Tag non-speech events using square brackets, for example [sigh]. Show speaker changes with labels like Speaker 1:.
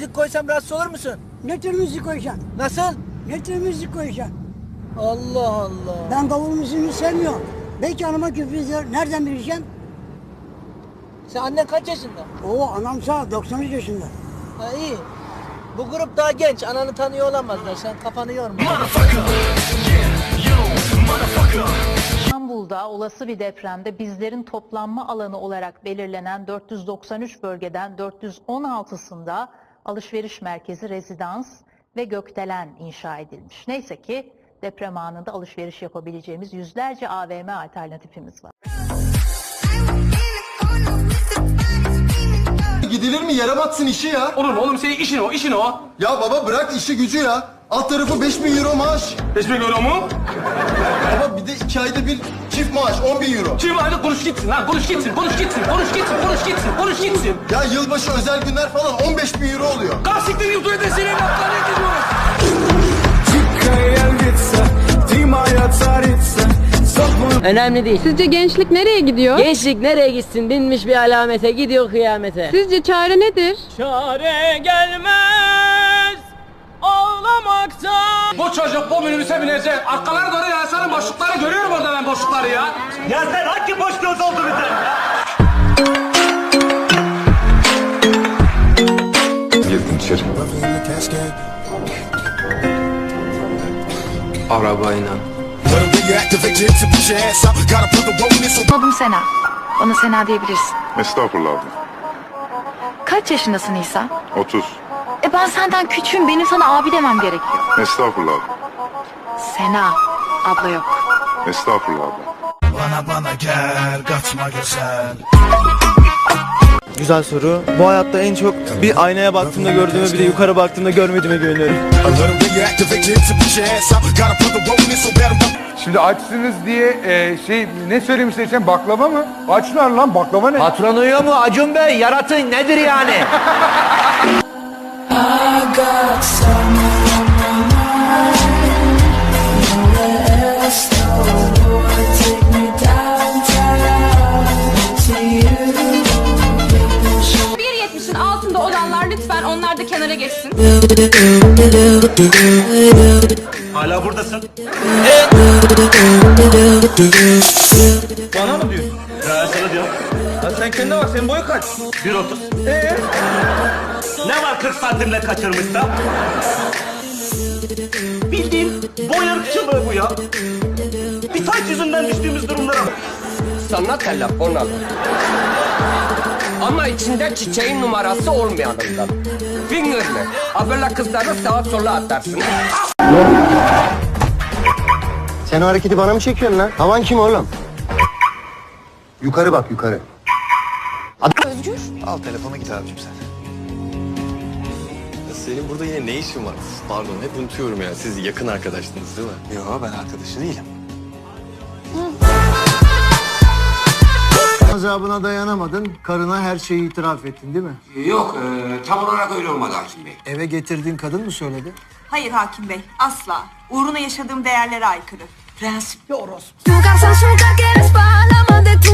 Speaker 1: Müzik koysam rahatsız olur musun?
Speaker 2: Ne tür müzik koyacaksın?
Speaker 1: Nasıl?
Speaker 2: Ne tür müzik koyacaksın?
Speaker 1: Allah Allah.
Speaker 2: Ben davul müziğini sevmiyorum. Belki anama küfür ediyor. Nereden bileceğim?
Speaker 1: Sen annen kaç yaşında?
Speaker 2: Oo anam sağ 93 yaşında.
Speaker 1: Ha iyi. Bu grup daha genç. Ananı tanıyor olamazlar. Sen kafanı yorma.
Speaker 3: İstanbul'da olası bir depremde bizlerin toplanma alanı olarak belirlenen 493 bölgeden 416'sında alışveriş merkezi, rezidans ve gökdelen inşa edilmiş. Neyse ki deprem anında alışveriş yapabileceğimiz yüzlerce AVM alternatifimiz var.
Speaker 4: Gidilir mi? Yere batsın işi ya.
Speaker 5: Olur mu oğlum senin işin o, işin o.
Speaker 4: Ya baba bırak işi gücü ya. Alt tarafı 5000 euro maaş.
Speaker 5: 5 bin euro mu?
Speaker 4: Baba bir de iki ayda bir çift maaş 10 bin euro.
Speaker 5: Kim hadi konuş gitsin lan, konuş gitsin, konuş gitsin, konuş gitsin, konuş gitsin, konuş gitsin.
Speaker 4: Ya yılbaşı özel günler falan 15 bin euro oluyor.
Speaker 5: Kalsiktir yurdu ödesin evlatlarını ediyoruz.
Speaker 6: Önemli değil.
Speaker 7: Sizce gençlik nereye gidiyor?
Speaker 6: Gençlik nereye gitsin binmiş bir alamete gidiyor kıyamete.
Speaker 7: Sizce çare nedir?
Speaker 6: Çare gelmez
Speaker 5: Bu çocuk bu minibüse binecek. Arkaları doğru yansarın boşlukları görüyorum orada ben boşlukları ya. Ya sen hangi boş göz oldu bize?
Speaker 8: Girdim içeri. Arabayla.
Speaker 9: Adım Sena. Bana Sena diyebilirsin.
Speaker 8: Estağfurullah abla.
Speaker 9: Kaç yaşındasın İsa?
Speaker 8: 30.
Speaker 9: E ben senden küçüğüm. Benim sana abi demem gerekiyor.
Speaker 8: Estağfurullah abla.
Speaker 9: Sena. Abla yok.
Speaker 8: Estağfurullah abla.
Speaker 10: Güzel soru. Bu hayatta en çok bir aynaya baktığımda gördüğümü bir de yukarı baktığımda görmediğime güveniyorum.
Speaker 8: Şimdi açsınız diye e, şey ne söylemişler sen baklava mı? Açlar lan baklava ne?
Speaker 6: Patron uyuyor mu Acun Bey? Yaratın nedir yani? [laughs]
Speaker 7: kenara geçsin.
Speaker 5: Hala buradasın.
Speaker 10: Bana mı diyorsun?
Speaker 5: Ya sana diyorum.
Speaker 10: Ya sen kendine bak senin boyu kaç?
Speaker 5: 1.30. Ne var 40 santimle kaçırmışsa? Bildiğin boy ırkçılığı bu ya. Bir taş yüzünden düştüğümüz durumlara bak.
Speaker 6: Sanat telefon Ama içinde çiçeğin numarası olmayanından. Fingerli. Ha böyle kızları sağa sola atarsın.
Speaker 4: Sen o hareketi bana mı çekiyorsun lan? Havan kim oğlum? Yukarı bak yukarı.
Speaker 10: Al telefona git abicim sen.
Speaker 8: Senin burada yine ne işin var? Pardon hep unutuyorum ya. Siz yakın arkadaştınız değil mi?
Speaker 10: Yo ben arkadaşı değilim.
Speaker 4: Azabına dayanamadın, karına her şeyi itiraf ettin değil mi?
Speaker 11: Yok, e, tam olarak öyle olmadı Hakim Bey.
Speaker 4: Eve getirdiğin kadın mı söyledi?
Speaker 7: Hayır hakim bey asla. Uğruna yaşadığım değerlere aykırı. Prensipli orospu.
Speaker 9: Nunca, de tu.